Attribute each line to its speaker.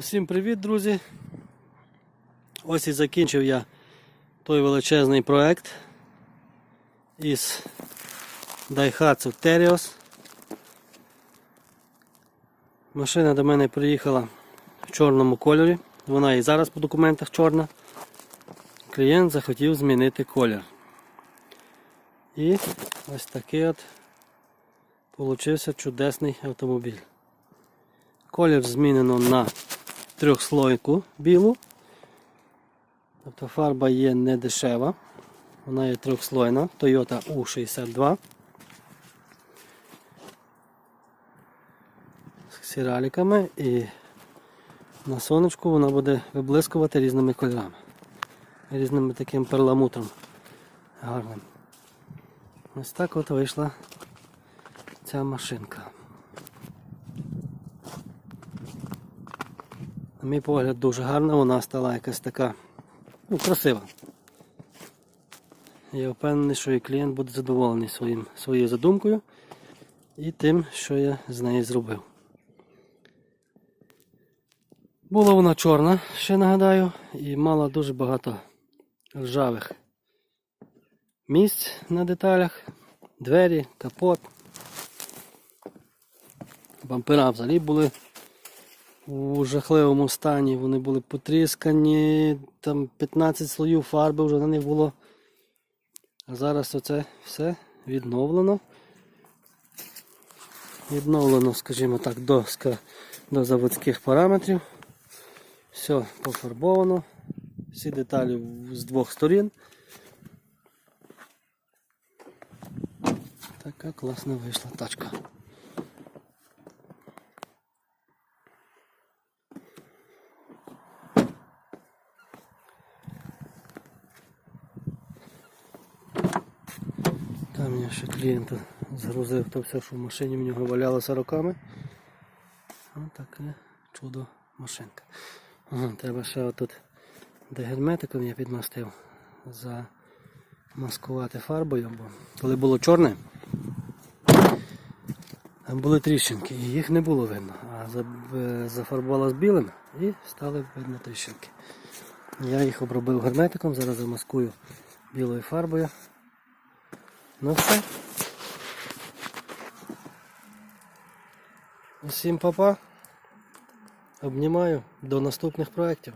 Speaker 1: Усім привіт, друзі! Ось і закінчив я той величезний проект із Daihatsu Terios. Машина до мене приїхала в чорному кольорі. Вона і зараз по документах чорна. Клієнт захотів змінити колір. І ось такий от получився чудесний автомобіль. Колір змінено на трьохслойку білу. Тобто фарба є не дешева. Вона є трьохслойна. Toyota U62. З сіраліками і на сонечку вона буде виблискувати різними кольорами. Різним таким перламутром гарним. Ось так от вийшла ця машинка. На мій погляд, дуже гарна, вона стала якась така ну, красива. Я впевнений, що і клієнт буде задоволений своїм, своєю задумкою і тим, що я з нею зробив. Була вона чорна, ще нагадаю, і мала дуже багато ржавих місць на деталях, двері, капот. Бампера взагалі були у жахливому стані. Вони були потріскані, там 15 слоїв фарби вже на них було. А зараз оце все відновлено. Відновлено, скажімо так, до, до заводських параметрів. Все пофарбовано. Всі деталі з двох сторін. Така класна вийшла тачка. Я ще клієнта згрузив то все, що в машині в нього валялося роками. Ось таке чудо машинка. Ага, треба ще отут, де герметиком я підмастив, замаскувати фарбою, бо коли було чорне, там були тріщинки, і їх не було видно. А е, зафарбувала з білим і стали видно тріщинки. Я їх обробив герметиком, зараз замаскую білою фарбою. Ну все. Усім папа. Обнімаю до наступних проєктів.